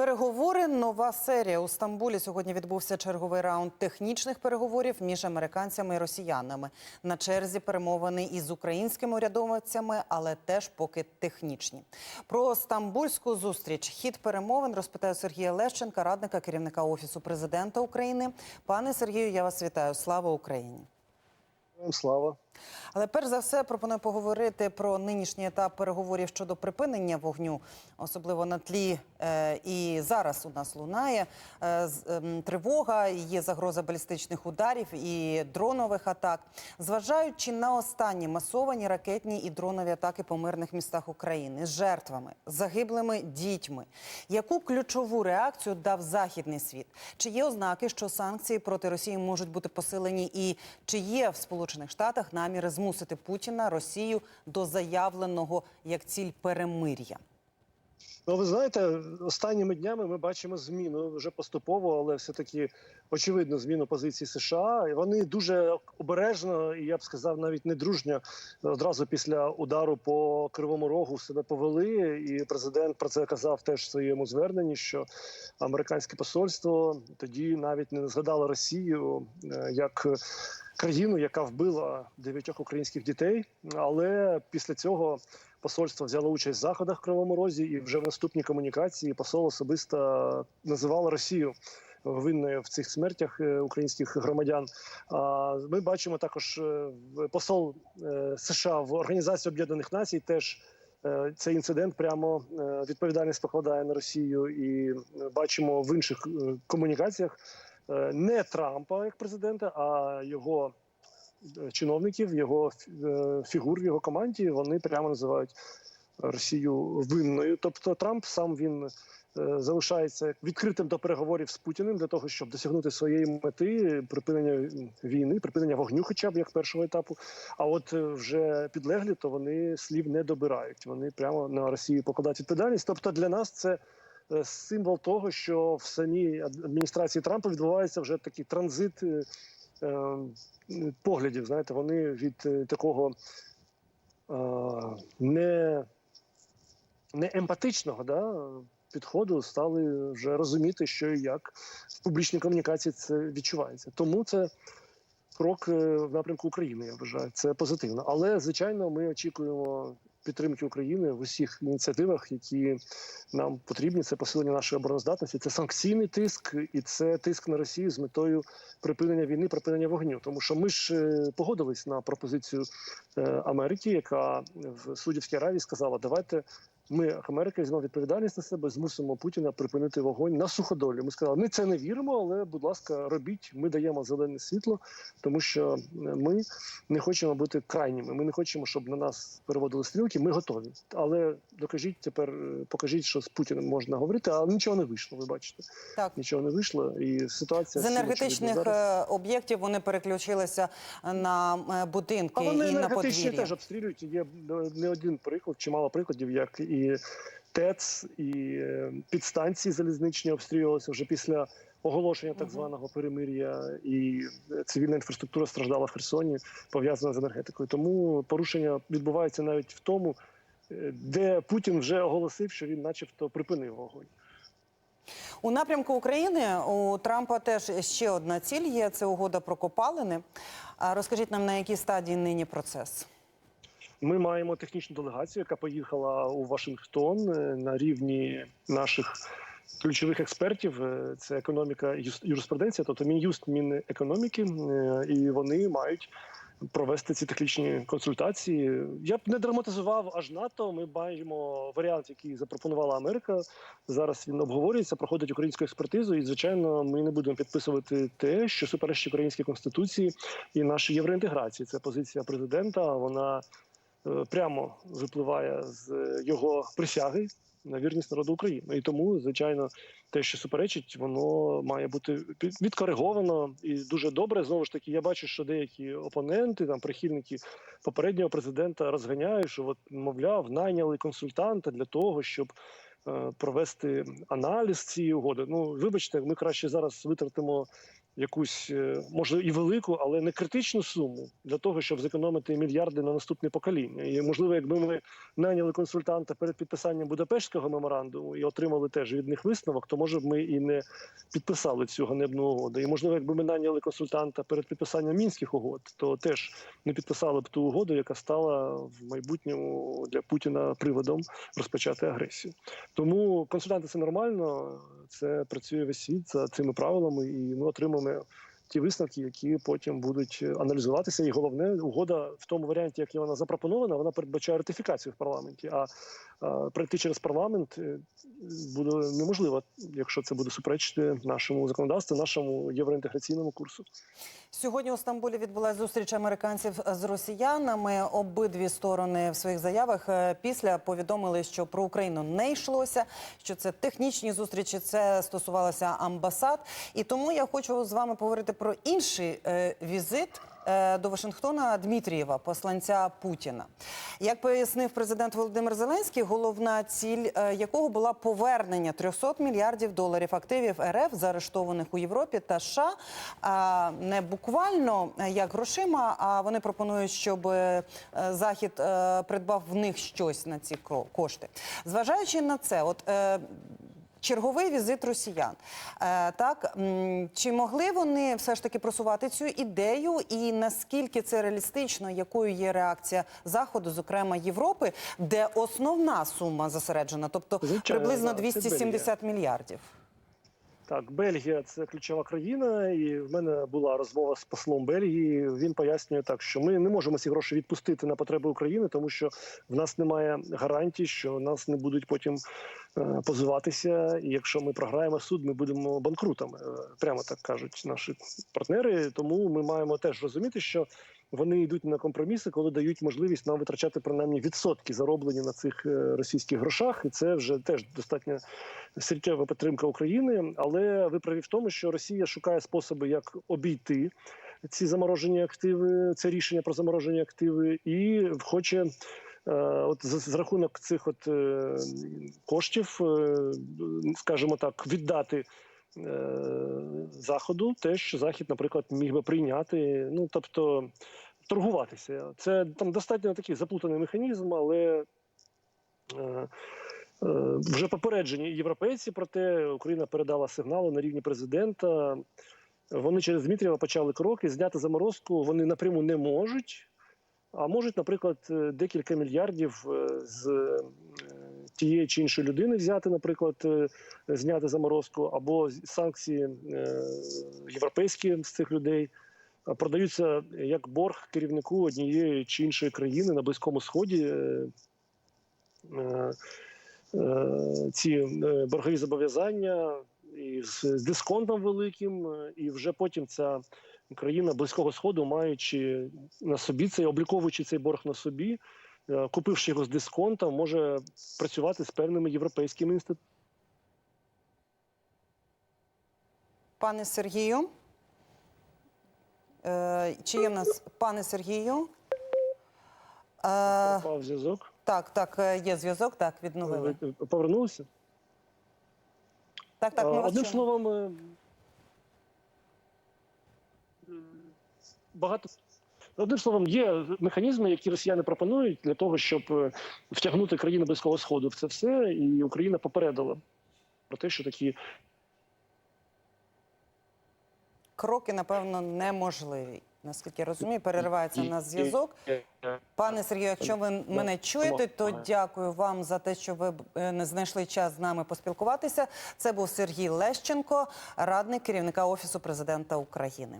Переговори нова серія у Стамбулі. Сьогодні відбувся черговий раунд технічних переговорів між американцями і росіянами. На черзі перемовини із українськими урядовцями, але теж поки технічні. Про стамбульську зустріч хід перемовин розпитаю Сергія Лещенка, радника керівника офісу президента України. Пане Сергію, я вас вітаю. Слава Україні! Слава. Але перш за все пропоную поговорити про нинішній етап переговорів щодо припинення вогню, особливо на тлі е, і зараз у нас лунає е, ем, тривога, є загроза балістичних ударів і дронових атак. Зважаючи на останні масовані ракетні і дронові атаки по мирних містах України з жертвами, загиблими дітьми, яку ключову реакцію дав західний світ? Чи є ознаки, що санкції проти Росії можуть бути посилені, і чи є в Сполучених Штатах наміри змусити Путіна Росію до заявленого як ціль перемир'я? Ну, ви знаєте, останніми днями ми бачимо зміну вже поступово, але все-таки очевидно зміну позиції США. Вони дуже обережно, і я б сказав, навіть не дружньо одразу після удару по кривому рогу себе повели. І президент про це казав теж в своєму зверненні, що американське посольство тоді навіть не згадало Росію е, як. Країну, яка вбила дев'ятьох українських дітей, але після цього посольство взяло участь в заходах в Кривому Розі, і вже в наступній комунікації посол особисто називав Росію винною в цих смертях е, українських громадян. А ми бачимо також е, посол е, США в Організації Об'єднаних Націй теж. Цей інцидент прямо відповідальність покладає на Росію, і бачимо в інших комунікаціях не Трампа як президента, а його е, чиновників, його е, фігур в його команді. Вони прямо називають Росію винною. Тобто Трамп сам він е, залишається відкритим до переговорів з Путіним для того, щоб досягнути своєї мети припинення війни, припинення вогню, хоча б як першого етапу. А от е, вже підлеглі, то вони слів не добирають. Вони прямо на Росію покладають відповідальність. Тобто для нас це. Е, Символ того, що в самій адміністрації Трампа відбувається вже такий транзит е, е, поглядів. Знаєте, вони від такого не, не емпатичного да, підходу стали вже розуміти, що і як в публічній комунікації це відчувається. Тому це крок в напрямку України. Я вважаю, це позитивно. Але звичайно, ми очікуємо. Підтримки України в усіх ініціативах, які нам потрібні, це посилення нашої обороноздатності, це санкційний тиск, і це тиск на Росію з метою припинення війни, припинення вогню. Тому що ми ж е, погодились на пропозицію е, Америки, яка в Судівській Аравії сказала: давайте ми, Америка, візьмемо відповідальність на себе, змусимо Путіна припинити вогонь на суходолі. Ми сказали, ми це не віримо, але будь ласка, робіть. Ми даємо зелене світло, тому що ми не хочемо бути крайніми. Ми не хочемо, щоб на нас переводили стрілки. Ми готові. Але докажіть тепер, е, покажіть, що з Путіним можна говорити, але нічого не вийшло. Ви бачите, Так. нічого не вийшло, і ситуація З енергетичних зараз. е, об'єктів вони переключилися на е, будинки А вони і на енергетичні подвір'я. теж обстрілюють. Є не один приклад, чимало прикладів, як і ТЕЦ, і е, підстанції залізничні обстрілювалися вже після оголошення так званого перемир'я, і е, цивільна інфраструктура страждала в Херсоні, пов'язана з енергетикою. Тому порушення відбувається навіть в тому, е, де Путін вже оголосив, що він, начебто, припинив вогонь. У напрямку України у Трампа теж ще одна ціль є це угода про копалини. Розкажіть нам на якій стадії нині процес? Ми маємо технічну делегацію, яка поїхала у Вашингтон е, на рівні наших ключових експертів. Е, Це економіка юс- юриспруденція, тобто Мін'юст Мінекономіки, е, і вони мають. Провести ці технічні консультації. Я б не драматизував аж НАТО. Ми маємо варіант, який запропонувала Америка. Зараз він обговорюється, проходить українську експертизу. І звичайно, ми не будемо підписувати те, що суперечить українській конституції і нашій євроінтеграції. Це позиція президента. Вона прямо випливає з е, його присяги на вірність народу України. І тому, звичайно, те, що суперечить, воно має бути відкориговано і дуже добре. Знову ж таки, я бачу, що деякі опоненти, там прихильники попереднього президента розганяють, що от, мовляв, найняли консультанта для того, щоб. е, Провести аналіз цієї угоди. Ну вибачте, ми краще зараз витратимо якусь е, може і велику, але не критичну суму для того, щоб зекономити мільярди на наступне покоління. І можливо, якби ми найняли консультанта перед підписанням Будапештського меморандуму і отримали теж від них висновок, то може б ми і не підписали цю ганебну угоду. І можливо, якби ми найняли консультанта перед підписанням мінських угод, то теж не підписали б ту угоду, яка стала в майбутньому для Путіна приводом розпочати агресію. Тому консультанти це нормально, це працює весь світ за цими правилами, і ми 没有。Ті висновки, які потім будуть аналізуватися. І головне, угода в тому варіанті, як вона запропонована, вона передбачає ратифікацію в парламенті. А, а пройти через парламент е, буде неможливо, якщо це буде суперечити нашому законодавству, нашому євроінтеграційному курсу. Сьогодні у Стамбулі відбулася зустріч американців з росіянами. Обидві сторони в своїх заявах е, після повідомили, що про Україну не йшлося, що це технічні зустрічі, це стосувалося амбасад. І тому я хочу з вами поговорити про інший е, візит. е, До Вашингтона Дмитрієва, посланця Путіна, як пояснив президент Володимир Зеленський, головна ціль е, якого була повернення 300 мільярдів доларів активів РФ, заарештованих у Європі та США, не буквально е, як грошима. А вони пропонують, щоб захід придбав в них щось на ці кошти. Зважаючи на це, от. Черговий візит росіян. Е, так чи могли вони все ж таки просувати цю ідею, і наскільки це реалістично, якою є реакція заходу, зокрема Європи, де основна сума зосереджена, тобто Звичайно, приблизно да, це 270 мільярдів. Так, Бельгія це ключова країна, і в мене була розмова з послом Бельгії. Він пояснює так, що ми не можемо ці гроші відпустити на потреби України, тому що в нас немає гарантій, що нас не будуть потім е, позиватися. І якщо ми програємо суд, ми будемо банкрутами. Е, Прямо так кажуть наші партнери. Тому ми маємо теж розуміти, що вони йдуть на компроміси, коли дають можливість нам витрачати принаймні відсотки зароблені на цих е, російських грошах, і це вже теж достатньо суттєва підтримка України. Але ви праві в тому, що Росія шукає способи, як обійти ці заморожені активи, це рішення про заморожені активи, і хоче. е, От за рахунок цих от е, коштів, скажімо так, віддати заходу, те, що захід, наприклад, міг би прийняти. Ну тобто торгуватися. Це там достатньо такий заплутаний механізм, але е, е, вже попереджені європейці про те, Україна передала сигнали на рівні президента. Вони через Дмитрієва почали кроки. Зняти заморозку вони напряму не можуть. А можуть, наприклад, е, декілька мільярдів е, з е, тієї чи іншої людини взяти, наприклад, е, зняти заморозку, або санкції е, європейські з цих людей продаються як борг керівнику однієї чи іншої країни на Близькому Сході. е, Ці боргові зобов'язання і з дисконтом великим, і вже потім ця країна близького сходу, маючи на собі цей обліковуючи цей борг на собі, купивши його з дисконтом, може працювати з певними європейськими інститутами. Пане Сергію, е, чи є в нас пане Сергію? Е, Пропав зв'язок. так, так, е, є зв'язок, так, відновили. Повернулися? Так, так, ми Е, вас Одним словом, е, багато. Одним словом, є механізми, які росіяни пропонують для того, щоб е, втягнути країни Близького Сходу в це все, і Україна попередила про те, що такі Кроки, напевно, неможливі. Наскільки я розумію, переривається на зв'язок. Пане Сергію, якщо ви мене чуєте, то дякую вам за те, що ви е, не знайшли час з нами поспілкуватися. Це був Сергій Лещенко, радник керівника офісу президента України.